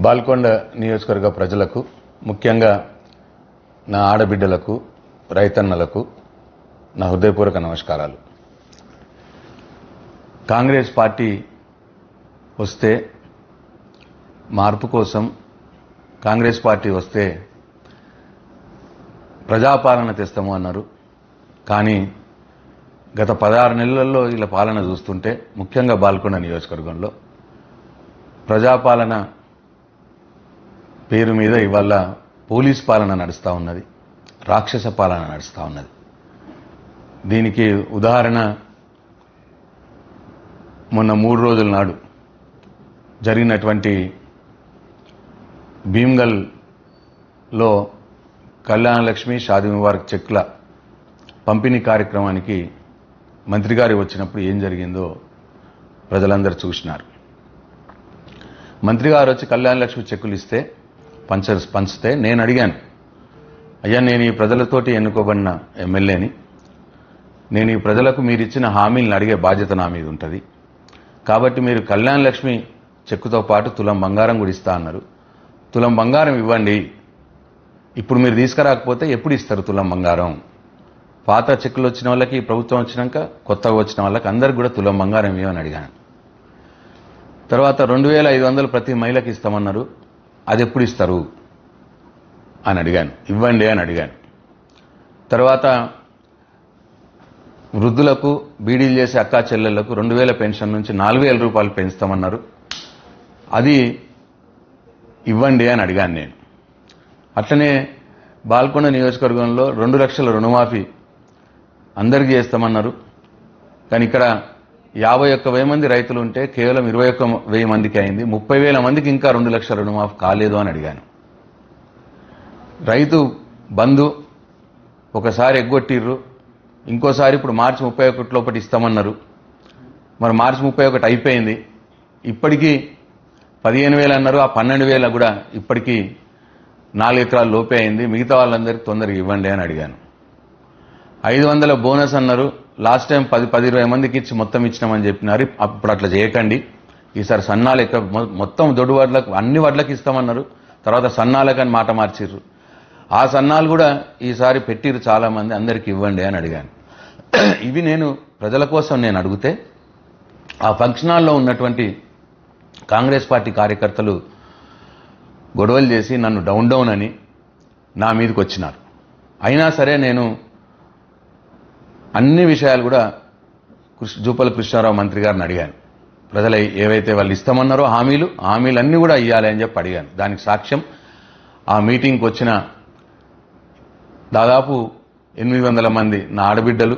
బాల్కొండ నియోజకవర్గ ప్రజలకు ముఖ్యంగా నా ఆడబిడ్డలకు రైతన్నలకు నా హృదయపూర్వక నమస్కారాలు. కాంగ్రెస్ పార్టీ వస్తే మార్పు కోసం కాంగ్రెస్ పార్టీ వస్తే ప్రజాపాలన తెస్తాము అన్నారు. కానీ గత పదహారు నెలల్లో ఇలా పాలన చూస్తుంటే ముఖ్యంగా బాల్కొండ నియోజకవర్గంలో ప్రజాపాలన పేరు మీద ఇవాళ పోలీస్ పాలన నడుస్తూ ఉన్నది రాక్షస పాలన నడుస్తూ ఉన్నది. దీనికి ఉదాహరణ మొన్న మూడు రోజుల నాడు జరిగినటువంటి భీమ్గల్లో కళ్యాణలక్ష్మి షాది ముబారక్ చెక్ల పంపిణీ కార్యక్రమానికి మంత్రి గారు వచ్చినప్పుడు ఏం జరిగిందో ప్రజలందరూ చూసినారు. మంత్రి గారు వచ్చి కళ్యాణ లక్ష్మి చెక్కులు ఇస్తే పంచ పంచితే నేను అడిగాను అయ్యా నేను ఈ ప్రజలతోటి ఎన్నుకోబడిన ఎమ్మెల్యేని నేను ఈ ప్రజలకు మీరు ఇచ్చిన హామీలను అడిగే బాధ్యత నా మీద ఉంటుంది. కాబట్టి మీరు కళ్యాణ లక్ష్మి చెక్కుతో పాటు తులం బంగారం కూడా ఇస్తా అన్నారు. తులం బంగారం ఇవ్వండి. ఇప్పుడు మీరు తీసుకురాకపోతే ఎప్పుడు ఇస్తారు తులం బంగారం? పాత చెక్కులు వచ్చిన వాళ్ళకి ప్రభుత్వం వచ్చినాక కొత్తగా వచ్చిన వాళ్ళకి అందరికి కూడా తులం బంగారం ఇవ్వని అడిగాను. తర్వాత రెండు వేల ఐదు వందలు ప్రతి మహిళకి ఇస్తామన్నారు. అది ఎప్పుడు ఇస్తారు? అని అడిగాను. ఇవ్వండి అని అడిగాను. తర్వాత వృద్ధులకు బీడీలు చేసే అక్కా చెల్లెళ్ళకు రెండు వేల పెన్షన్ నుంచి నాలుగు వేల రూపాయలు పెంచుతామన్నారు. అది ఇవ్వండి అని అడిగాను నేను. అట్లనే బాల్కొండ నియోజకవర్గంలో రెండు లక్షల రుణమాఫీ అందరికీ చేస్తామన్నారు. కానీ ఇక్కడ యాభై ఒక్క వెయ్యి మంది రైతులు ఉంటే కేవలం ఇరవై ఒక్క వెయ్యి మందికి అయింది. ముప్పై వేల మందికి ఇంకా రెండు లక్షల రుణమాఫీ కాలేదు అని అడిగాను. రైతు బంధు ఒకసారి ఎగ్గొట్టిర్రు. ఇంకోసారి ఇప్పుడు మార్చి ముప్పై ఒకటి లోపటి ఇస్తామన్నారు. మరి మార్చి ముప్పై ఒకటి అయిపోయింది. ఇప్పటికీ పదిహేను వేలు అన్నారు. ఆ పన్నెండు వేల కూడా ఇప్పటికీ నాలుగు ఎకరాల లోపే అయింది. మిగతా వాళ్ళందరికీ తొందరగా ఇవ్వండి అని అడిగాను. ఐదు వందల బోనస్ అన్నారు. లాస్ట్ టైం పది పది ఇరవై మందికి ఇచ్చి మొత్తం ఇచ్చినామని చెప్పినారు. అప్పుడు అట్లా చేయకండి. ఈసారి సన్నాలు ఎక్క మొత్తం దొడ్డు వడ్లకు అన్ని వడ్లకు ఇస్తామన్నారు. తర్వాత సన్నాలకని మాట మార్చిర్రు. ఆ సన్నాలు కూడా ఈసారి పెట్టిర్రు చాలామంది. అందరికి ఇవ్వండి అని అడిగాను. ఇవి నేను ప్రజల కోసం నేను అడిగితే ఆ ఫంక్షన్ హాల్లో ఉన్నటువంటి కాంగ్రెస్ పార్టీ కార్యకర్తలు గొడవలు చేసి నన్ను డౌన్ డౌన్ అని నా మీదకి వచ్చినారు. అయినా సరే నేను అన్ని విషయాలు కూడా కృష్ణ జూపల కృష్ణారావు మంత్రి గారిని అడిగాను. ప్రజలు ఏవైతే వాళ్ళు ఇస్తామన్నారో హామీలు హామీలన్నీ కూడా ఇవ్వాలి అని చెప్పి అడిగాను. దానికి సాక్ష్యం ఆ మీటింగ్కి వచ్చిన దాదాపు ఎనిమిది వందల మంది నా ఆడబిడ్డలు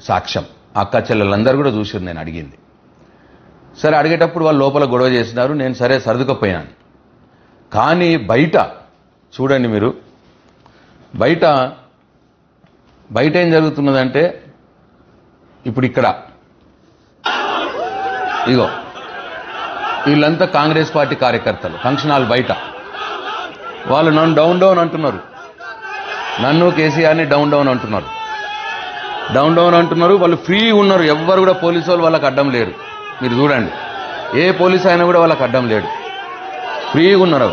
సాక్ష్యం. అక్క చెల్లెలందరూ కూడా చూసింది నేను అడిగింది. సరే అడిగేటప్పుడు వాళ్ళు లోపల గొడవ చేసినారు నేను సరే సర్దుకపోయాను. కానీ బయట చూడండి మీరు బయట బయట ఏం జరుగుతున్నదంటే ఇప్పుడు ఇక్కడ ఇగో వీళ్ళంతా కాంగ్రెస్ పార్టీ కార్యకర్తలు ఫంక్షన్ హాల్ బయట. వాళ్ళు నన్ను డౌన్ డౌన్ అంటున్నారు. నన్ను కేసీఆర్ని డౌన్ డౌన్ అంటున్నారు. డౌన్ డౌన్ అంటున్నారు వాళ్ళు ఫ్రీ ఉన్నారు. ఎవ్వరు కూడా పోలీసు వాళ్ళు వాళ్ళకి అడ్డం లేరు. మీరు చూడండి. ఏ పోలీస్ అయినా కూడా వాళ్ళకి అడ్డం లేడు ఫ్రీగా ఉన్నారు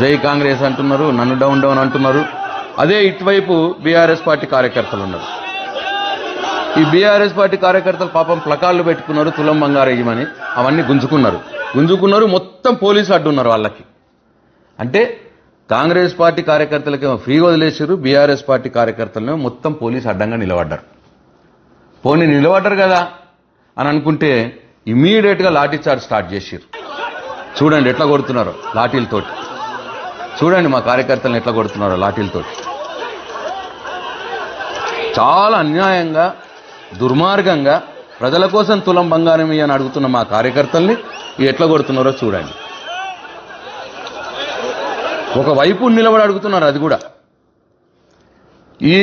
జై కాంగ్రెస్ అంటున్నారు నన్ను డౌన్ డౌన్ అంటున్నారు. అదే ఇటువైపు బీఆర్ఎస్ పార్టీ కార్యకర్తలు ఉన్నారు. ఈ బీఆర్ఎస్ పార్టీ కార్యకర్తలు పాపం ప్లకార్లు పెట్టుకున్నారు తులం బంగారయ్యమని అవన్నీ గుంజుకున్నారు. గుంజుకున్నారు మొత్తం పోలీసులు అడ్డున్నారు వాళ్ళకి. అంటే కాంగ్రెస్ పార్టీ కార్యకర్తలకేమో ఫ్రీగా వదిలేసారు బీఆర్ఎస్ పార్టీ కార్యకర్తలనేమో మొత్తం పోలీసు అడ్డంగా నిలబడ్డారు. పోనీ నిలబడ్డారు కదా అని అనుకుంటే ఇమీడియట్గా లాఠీ చార్జ్ స్టార్ట్ చేసిర్రు. చూడండి ఎట్లా కొడుతున్నారు లాఠీలతోటి. చూడండి మా కార్యకర్తలను ఎట్లా కొడుతున్నారో లాఠీలతోటి చాలా అన్యాయంగా దుర్మార్గంగా ప్రజల కోసం తులం బంగారం అని అడుగుతున్న మా కార్యకర్తల్ని ఎట్లా కొడుతున్నారో చూడండి. ఒకవైపు నిలబడి అడుగుతున్నారు అది కూడా. ఈ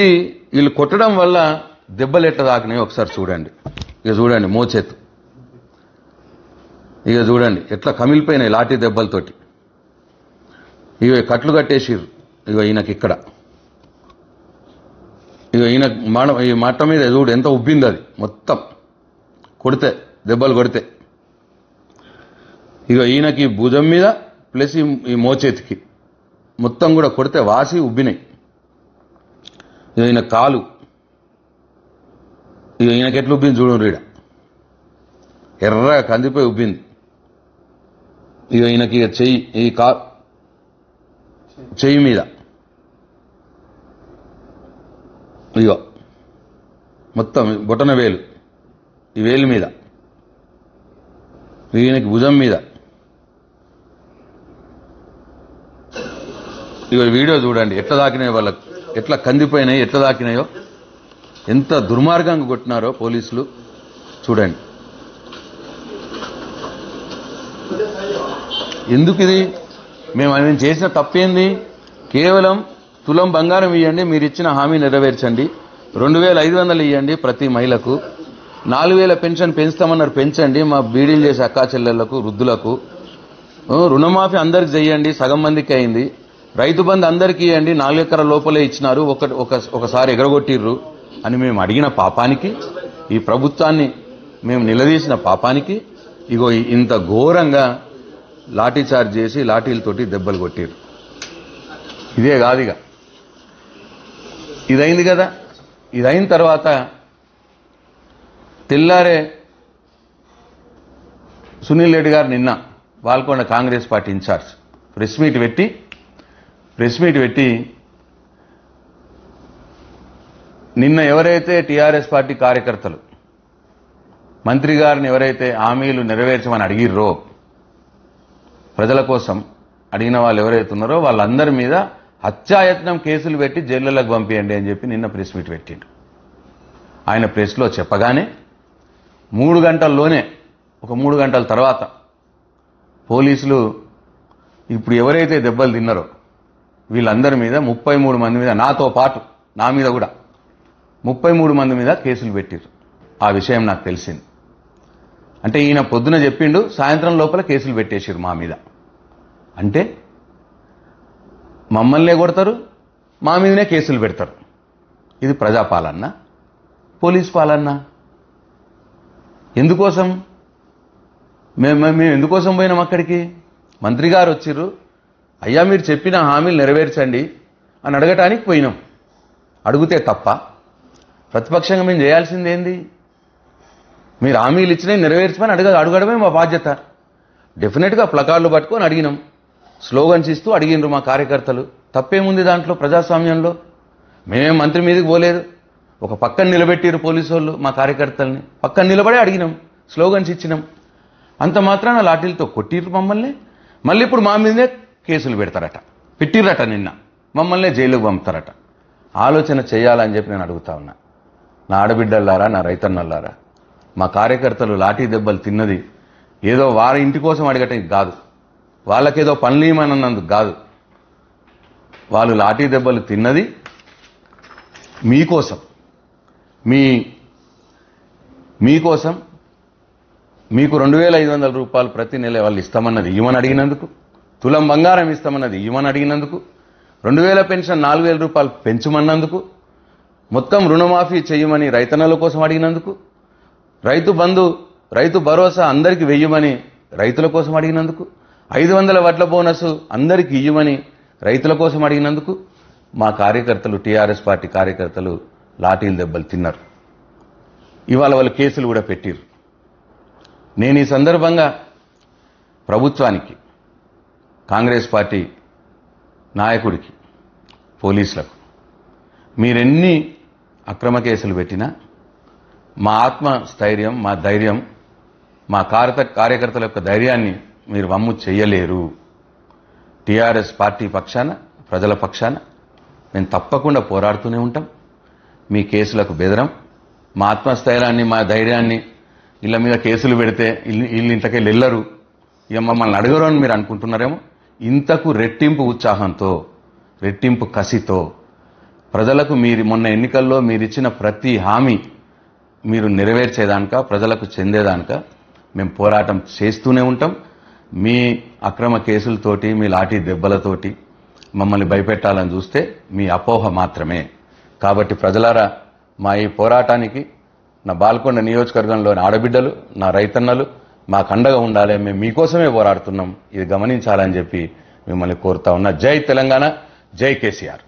వీళ్ళు కొట్టడం వల్ల దెబ్బలు ఎట్లా తాకినాయి ఒకసారి చూడండి. ఇక చూడండి మోచేతు. ఇక చూడండి ఎట్లా కమిలిపోయినాయి లాఠీ దెబ్బలతోటి. ఇక కట్లు కట్టేసిర్రు. ఇక ఈయనకి ఇక్కడ. ఇక ఈయన మాట ఈ మాట మీద చూడు ఎంత ఉబ్బింది అది. మొత్తం కొడితే దెబ్బలు కొడితే. ఇక ఈయనకి భుజం మీద ప్లస్ ఈ ఈ మోచేతికి. మొత్తం కూడా కొడితే వాసి ఉబ్బినాయి. ఇక ఈయన కాలు. ఇక ఈయనకి ఎట్లా ఉబ్బింది చూడండి ఈడ. ఎర్రగా కందిపోయి ఉబ్బింది. ఇక ఈయనకి ఇక చెయ్యి ఈ కా చెయ్యి మీద. ఇదిగో. మొత్తం బొటన వేలు. ఈ వేలు మీద. ఈయనకి భుజం మీద. ఇగో వీడియో చూడండి. ఎట్లా దాకినాయో వాళ్ళకు. ఎట్లా కందిపోయినాయి ఎట్లా దాకినాయో. ఎంత దుర్మార్గంగా కొట్టినారో పోలీసులు. చూడండి. ఎందుకు ఇది మేము ఆయన చేసిన తప్పేంది? కేవలం తులం బంగారం ఇవ్వండి మీరు ఇచ్చిన హామీ నెరవేర్చండి. రెండు వేల ఐదు వందలు ఇవ్వండి ప్రతి మహిళకు. నాలుగు వేల పెన్షన్ పెంచుతామన్నారు పెంచండి. మా బీడీలు చేసే అక్కా చెల్లెళ్ళకు వృద్ధులకు. రుణమాఫీ అందరికి చెయ్యండి సగం మందికి అయింది. రైతు బంధు అందరికీ ఇవ్వండి నాలుగు ఎకరాల లోపలే ఇచ్చినారు ఒక ఒకసారి ఎగరగొట్టిర్రు అని మేము అడిగిన పాపానికి ఈ ప్రభుత్వాన్ని మేము నిలదీసిన పాపానికి ఇగో ఇంత ఘోరంగా లాఠీ చార్జ్ చేసి లాఠీలతోటి దెబ్బలు కొట్టారు. ఇదే కాదు ఇక ఇదైంది కదా? ఇదైన తర్వాత తెల్లారే సునీల్ రెడ్డి గారు నిన్న Balkonda Congress party in-charge press meet పెట్టి ప్రెస్ మీట్ పెట్టి నిన్న ఎవరైతే టీఆర్ఎస్ పార్టీ కార్యకర్తలు మంత్రి గారిని ఎవరైతే హామీలు నెరవేర్చమని అడిగిర్రో ప్రజల కోసం అడిగిన వాళ్ళు ఎవరైతే ఉన్నారో వాళ్ళందరి మీద హత్యాయత్నం కేసులు పెట్టి జైళ్ళలోకి పంపించండి అని చెప్పి నిన్న ప్రెస్ మీట్ పెట్టిండు. ఆయన ప్రెస్లో చెప్పగానే మూడు గంటల్లోనే ఒక మూడు గంటల తర్వాత పోలీసులు ఇప్పుడు ఎవరైతే దెబ్బలు తిన్నారో వీళ్ళందరి మీద ముప్పై మూడు మంది మీద నాతో పాటు నా మీద కూడా ముప్పై మూడు మంది మీద కేసులు పెట్టారు ఆ విషయం నాకు తెలిసింది. అంటే ఈయన పొద్దున చెప్పిండు సాయంత్రం లోపల కేసులు పెట్టేసిర్రు మా మీద. అంటే మమ్మల్నే కొడతారు మా మీదనే కేసులు పెడతారు. ఇది ప్రజాపాలన. పోలీస్ పాలన. ఎందుకోసం? మేము మేము ఎందుకోసం పోయినాం అక్కడికి? మంత్రి గారు వచ్చిర్రు అయ్యా మీరు చెప్పిన హామీలు నెరవేర్చండి అని అడగటానికి పోయినాం. అడిగితే తప్ప. ప్రతిపక్షంగా మేము చేయాల్సిందేంది మీరు హామీలు ఇచ్చినవి నెరవేర్చమని అడగ అడగడమే మా బాధ్యత. డెఫినెట్గా ప్లకార్డులు పట్టుకొని అడిగినాం. స్లోగన్స్ ఇస్తూ అడిగినారు మా కార్యకర్తలు. తప్పేముంది దాంట్లో ప్రజాస్వామ్యంలో? మేమేం మంత్రి మీదకి పోలేదు. ఒక పక్కన నిలబెట్టిరు పోలీసు వాళ్ళు మా కార్యకర్తల్ని. పక్కన నిలబడే అడిగినాం. స్లోగన్స్ ఇచ్చినాం. అంత మాత్రాన లాఠీలతో కొట్టిర్రు మమ్మల్ని. మళ్ళీ ఇప్పుడు మా మీదనే కేసులు పెడతారట. పెట్టిర్రట నిన్న. మమ్మల్ని జైలుకు పంపుతారట. ఆలోచన చేయాలని చెప్పి నేను అడుగుతా ఉన్నా. నా ఆడబిడ్డల్లారా నా రైతన్నల్లారా? మా కార్యకర్తలు లాఠీ దెబ్బలు తిన్నది ఏదో వారి ఇంటి కోసం అడగటం కాదు. వాళ్ళకేదో పనులు ఇవ్వమన్నందుకు కాదు. వాళ్ళు లాఠీ దెబ్బలు తిన్నది మీకోసం. మీ మీకోసం మీకు రెండు వేల ఐదు వందల రూపాయలు ప్రతి నెల వాళ్ళు ఇస్తామన్నది ఇవ్వని అడిగినందుకు తులం బంగారం ఇస్తామన్నది ఇవ్వని అడిగినందుకు రెండు వేల పెన్షన్ నాలుగు వేల రూపాయలు పెంచమన్నందుకు మొత్తం రుణమాఫీ చేయమని రైతన్నల కోసం అడిగినందుకు రైతు బంధు రైతు భరోసా అందరికీ వెయ్యమని రైతుల కోసం అడిగినందుకు ఐదు వందల వడ్ల బోనస్ అందరికీ ఇయ్యమని రైతుల కోసం అడిగినందుకు మా కార్యకర్తలు టీఆర్ఎస్ పార్టీ కార్యకర్తలు లాఠీలు దెబ్బలు తిన్నారు. ఇవాళ వాళ్ళు కేసులు కూడా పెట్టిర్రు. నేను ఈ సందర్భంగా ప్రభుత్వానికి కాంగ్రెస్ పార్టీ నాయకుడికి పోలీసులకు మీరెన్ని అక్రమ కేసులు పెట్టినా మా ఆత్మ స్థైర్యం మా ధైర్యం మా కార్యత కార్యకర్తల యొక్క ధైర్యాన్ని మీరు వమ్ము చేయలేరు. టీఆర్ఎస్ పార్టీ పక్షాన ప్రజల పక్షాన మేము తప్పకుండా పోరాడుతూనే ఉంటాం. మీ కేసులకు బెదరం. మా ఆత్మస్థైర్యాన్ని మా ధైర్యాన్ని ఇళ్ళ మీద కేసులు పెడితే వీళ్ళు ఇంతకెళ్ళి వెళ్ళరు ఇక మమ్మల్ని అడగరు అని మీరు అనుకుంటున్నారేమో? ఇంతకు రెట్టింపు ఉత్సాహంతో రెట్టింపు కసితో ప్రజలకు మీరు మొన్న ఎన్నికల్లో మీరు ఇచ్చిన ప్రతి హామీ మీరు నెరవేర్చేదానిక ప్రజలకు చెందేదానిక మేము పోరాటం చేస్తూనే ఉంటాం. మీ అక్రమ కేసులతోటి మీ లాఠీ దెబ్బలతోటి మమ్మల్ని భయపెట్టాలని చూస్తే మీ అపోహ మాత్రమే. కాబట్టి ప్రజలారా మా ఈ పోరాటానికి నా బాల్కొండ నియోజకవర్గంలోని ఆడబిడ్డలు నా రైతన్నలు మాకు అండగా ఉండాలి మేము మీకోసమే పోరాడుతున్నాం. ఇది గమనించాలని చెప్పి మిమ్మల్ని కోరుతా ఉన్నా. జై తెలంగాణ జై కేసీఆర్.